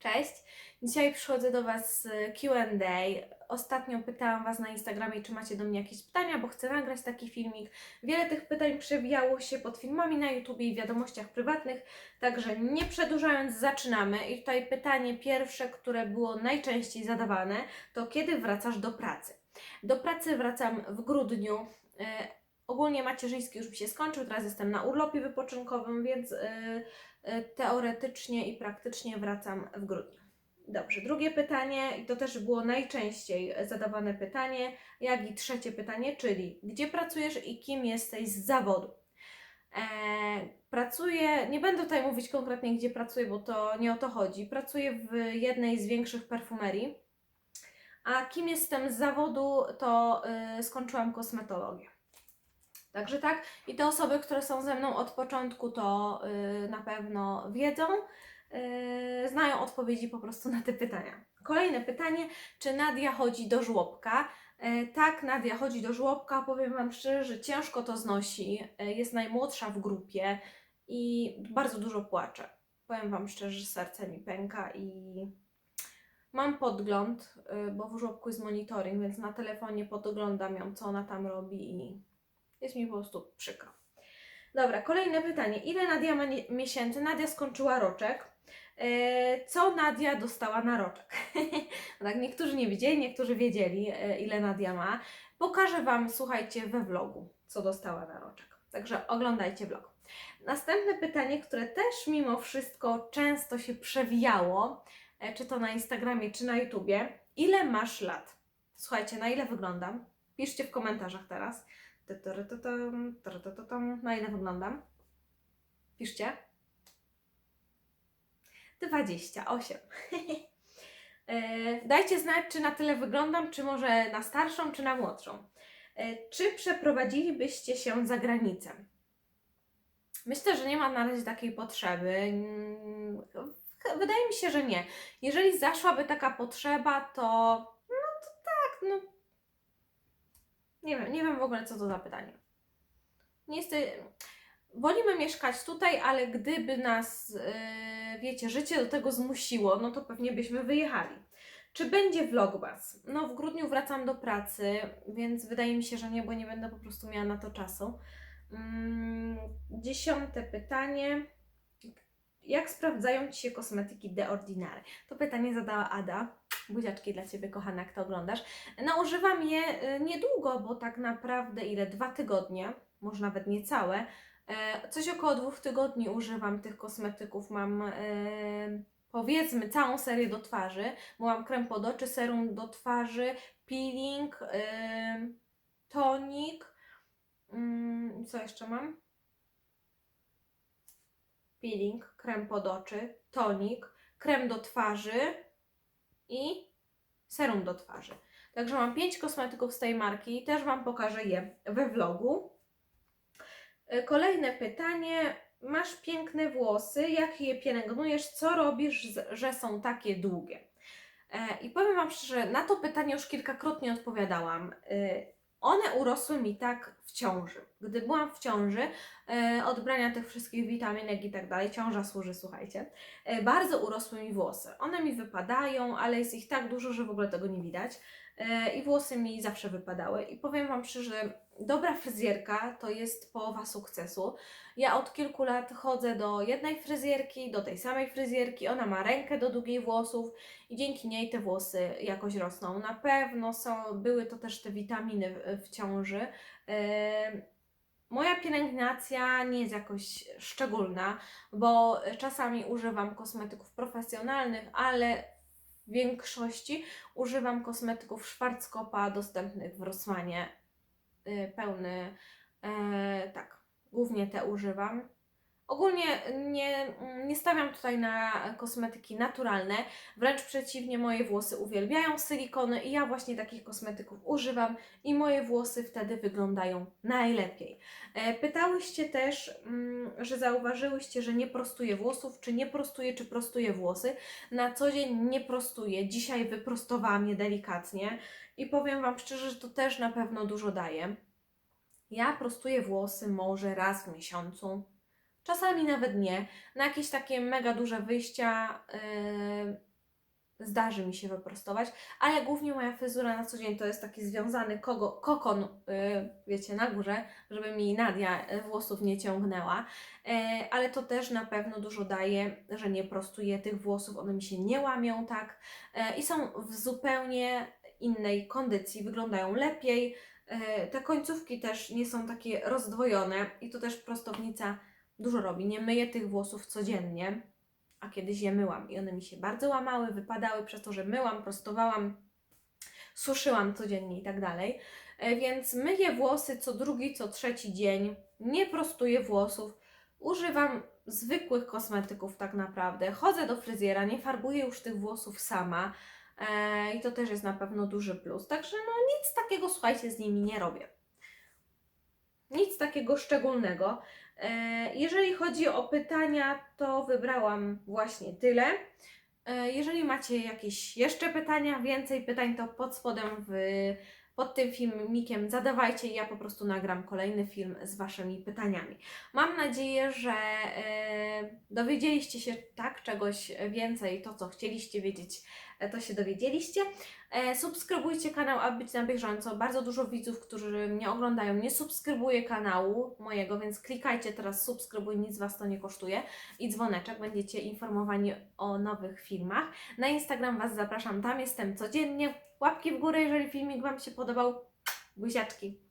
Cześć! Dzisiaj przychodzę do Was z QA. Ostatnio pytałam Was na Instagramie, czy macie do mnie jakieś pytania, bo chcę nagrać taki filmik. Wiele tych pytań przewijało się pod filmami na YouTube i wiadomościach prywatnych, także nie przedłużając, zaczynamy. I tutaj pytanie pierwsze, które było najczęściej zadawane, to kiedy wracasz do pracy? Do pracy wracam w grudniu. Ogólnie macierzyński już mi się skończył, teraz jestem na urlopie wypoczynkowym, więc e, e, teoretycznie i praktycznie wracam w grudniu. Dobrze, drugie pytanie, i to też było najczęściej zadawane pytanie, jak i trzecie pytanie, czyli gdzie pracujesz i kim jesteś z zawodu? E, pracuję, nie będę tutaj mówić konkretnie, gdzie pracuję, bo to nie o to chodzi. Pracuję w jednej z większych perfumerii, a kim jestem z zawodu, to y, skończyłam kosmetologię. Także tak, i te osoby, które są ze mną od początku, to y, na pewno wiedzą, y, znają odpowiedzi po prostu na te pytania. Kolejne pytanie, czy Nadia chodzi do żłobka? E, tak, Nadia chodzi do żłobka. Powiem Wam szczerze, że ciężko to znosi. E, jest najmłodsza w grupie i bardzo dużo płacze. Powiem Wam szczerze, że serce mi pęka i mam podgląd, y, bo w żłobku jest monitoring, więc na telefonie podglądam ją, co ona tam robi i jest mi po prostu przykro. Dobra, kolejne pytanie. Ile Nadia ma miesięcy? Nadia skończyła roczek. E, Co Nadia dostała na roczek? tak, niektórzy nie wiedzieli, niektórzy wiedzieli, e, ile Nadia ma. Pokażę Wam, słuchajcie, we vlogu, co dostała na roczek. Także oglądajcie vlog. Następne pytanie, które też mimo wszystko często się przewijało, e, czy to na Instagramie, czy na YouTubie. Ile masz lat? Słuchajcie, na ile wyglądam? Piszcie w komentarzach teraz. Na ile wyglądam? Piszcie. 28. E, Dajcie znać, czy na tyle wyglądam, czy może na starszą, czy na młodszą. E, Czy przeprowadzilibyście się za granicę? Myślę, że nie ma na razie takiej potrzeby. Mm, Wydaje mi się, że nie. Jeżeli zaszłaby taka potrzeba, to no to tak, no nie wiem, nie wiem w ogóle co to za pytanie. Nie jestem. Wolimy mieszkać tutaj, ale gdyby nas, yy, wiecie, życie do tego zmusiło, no to pewnie byśmy wyjechali. Czy będzie vlogmas? No w grudniu wracam do pracy, więc wydaje mi się, że nie, bo nie będę po prostu miała na to czasu. Mm, dziesiąte pytanie. Jak sprawdzają Ci się kosmetyki The Ordinary? To pytanie zadała Ada. Buziaczki dla Ciebie, kochana, jak to oglądasz. No, używam je y, niedługo, bo tak naprawdę ile? Dwa tygodnie, może nawet niecałe. E, Coś około dwóch tygodni używam tych kosmetyków. Mam e, powiedzmy całą serię do twarzy, bo mam krem pod oczy, serum do twarzy, peeling, e, tonik. Mm, Co jeszcze mam? Peeling, krem pod oczy, tonik, krem do twarzy i serum do twarzy. Także mam 5 kosmetyków z tej marki, też Wam pokażę je we vlogu. E, Kolejne pytanie. Masz piękne włosy, jak je pielęgnujesz, co robisz, że są takie długie? E, I powiem Wam szczerze, na to pytanie już kilkakrotnie odpowiadałam. One urosły mi tak w ciąży. Gdy byłam w ciąży, e, tych wszystkich witaminek i tak dalej, ciąża służy, słuchajcie, e, bardzo urosły mi włosy. One mi wypadają, ale jest ich tak dużo, że w ogóle tego nie widać. E, I włosy mi zawsze wypadały. I powiem Wam szczerze, dobra fryzjerka to jest połowa sukcesu. Ja od kilku lat chodzę do jednej fryzjerki, do tej samej fryzjerki. Ona ma rękę do długich włosów i dzięki niej te włosy jakoś rosną. Na pewno są, były to też te witaminy w, ciąży. E, Moja pielęgnacja nie jest jakoś szczególna, bo czasami używam kosmetyków profesjonalnych, ale większości używam kosmetyków Schwarzkopa dostępnych w Rossmanie. Y, Pełny, e, tak, głównie te używam. Ogólnie nie, nie stawiam tutaj na kosmetyki naturalne, wręcz przeciwnie, moje włosy uwielbiają silikony i ja właśnie takich kosmetyków używam i moje włosy wtedy wyglądają najlepiej. E, Pytałyście też, mm, że zauważyłyście, że nie prostuję włosów, czy nie prostuję, czy prostuję włosy. Na co dzień nie prostuję. Dzisiaj wyprostowałam je delikatnie i powiem Wam szczerze, że to też na pewno dużo daje. Ja prostuję włosy może raz w miesiącu, czasami nawet nie. Na jakieś takie mega duże wyjścia yy, zdarzy mi się wyprostować, ale głównie moja fryzura na co dzień to jest taki związany kogo, kokon, y, wiecie, na górze, żeby mi Nadia y, włosów nie ciągnęła, E, ale to też na pewno dużo daje, że nie prostuję tych włosów, one mi się nie łamią tak e, i są w zupełnie innej kondycji, wyglądają lepiej. E, Te końcówki też nie są takie rozdwojone i to też prostownica dużo robi. Nie myję tych włosów codziennie, a kiedyś je myłam i one mi się bardzo łamały, wypadały przez to, że myłam, prostowałam, suszyłam codziennie i tak dalej. E, Więc myję włosy co drugi, co trzeci dzień, nie prostuję włosów, używam zwykłych kosmetyków tak naprawdę. Chodzę do fryzjera, nie farbuję już tych włosów sama. E, I to też jest na pewno duży plus. Także no nic takiego, słuchajcie, z nimi nie robię. Nic takiego szczególnego. E, Jeżeli chodzi o pytania, to wybrałam właśnie tyle. E, Jeżeli macie jakieś jeszcze pytania, więcej pytań, to pod spodem w, pod tym filmikiem zadawajcie i ja po prostu nagram kolejny film z Waszymi pytaniami. Mam nadzieję, że e, dowiedzieliście się tak czegoś więcej, to co chcieliście wiedzieć, e, to się dowiedzieliście. E, subskrybujcie kanał, aby być na bieżąco. Bardzo dużo widzów, którzy mnie oglądają, nie subskrybuje kanału mojego, więc klikajcie teraz subskrybuj, nic Was to nie kosztuje i dzwoneczek, będziecie informowani o nowych filmach. Na Instagram Was zapraszam, tam jestem codziennie. Łapki w górę, jeżeli filmik Wam się podobał. Buziaczki.